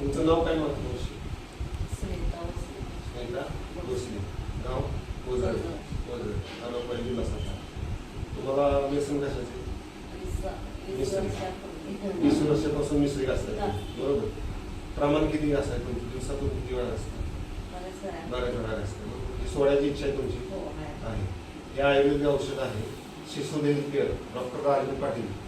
तुमचं नाव काय वसले. स्नेहा भोसले. ओझर ओझर सातारा तुम्हाला व्यसन कशाचे? वीस मिसरी. असतात. बरोबर. प्रमाण किती असतं तुमची? दिवसातून किती वेळा असतं बरेच वेळा. बऱ्याच वेळा असतं ही सोडायची इच्छा आहे तुमची? हो, आहे. हे आयुर्वेदिक औषध आहे. शिशुदेव केअर. डॉक्टर राजन पाटील.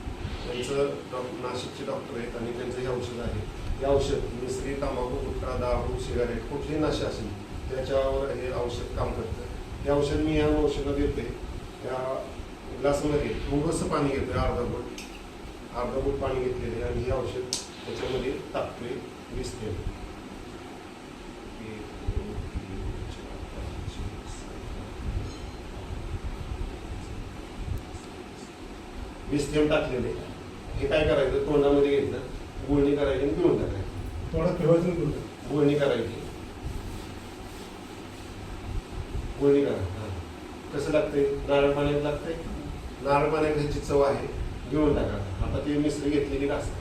त्यांचं डॉ- नाशिकचे डॉक्टर आहेत आणि त्यांचं हे औषध आहे. हे औषध मिसरी तंबाखू गुटखा दारू सिगारेट कुठलीही नशा असेल त्याच्यावर हे औषध काम करतं. हे औषध मी या औषधं देते त्या ग्लासमध्ये थोडंसं पाणी घेतोय अर्धा बोट अर्धा बोट पाणी घेतलेले आणि हे औषध त्याच्यामध्ये टाकते वीस थेंब वीस थेंब टाकलेले हे काय करायचं? तोंडामध्ये घ्यायचं गुळणी करायची आणि पिळून टाकायचं. थोडा तुला. गुळणी करायची. गुळणी करा. हा. कसं लागतंय? नारळ पाण्यात लागतंय? नारळ पाण्यात ह्याची चव आहे. घेऊन टाका. आता ती मिसरी घेतलेली का? असते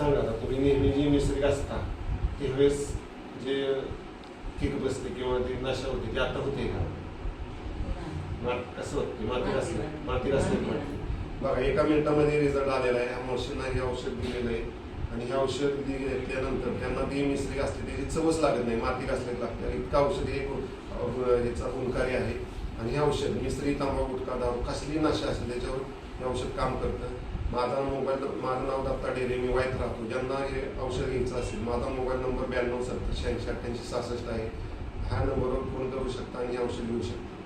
आता तुम्ही नेहमी जी मिसरी असता त्यावेळेस जे किक बसते किंवा ती नशा होते ती आता होते का? मात कसं होते? माती घासले माती. घासले बघा एका मिनिटामध्ये रिझल्ट आलेला आहे. ह्या मशीनला हे औषध दिलेलं आहे. आणि हे औषध घेतल्यानंतर त्यांना ती मिसरी घासली त्याची चवच लागत नाही. माती घासलेली लागते? आणि इतकं औषध हे ह्याचा गुणकारी आहे. आणि हे औषध मिसरी तांबा गुटखा दारू कसली नशा असेल त्याच्यावर हे औषध काम करतं. माझा मोबाईल माझं नाव दत्ता डेरे मी वाईट राहतो. ज्यांना हे औषध घ्यायचं असेल माझा मोबाईल नंबर ब्याण्णव सत्तर शहाऐंशी अठ्ठ्याऐंशी सहासष्ट आहे. ह्या नंबरवर फोन करू शकता आणि हे औषध घेऊ शकता.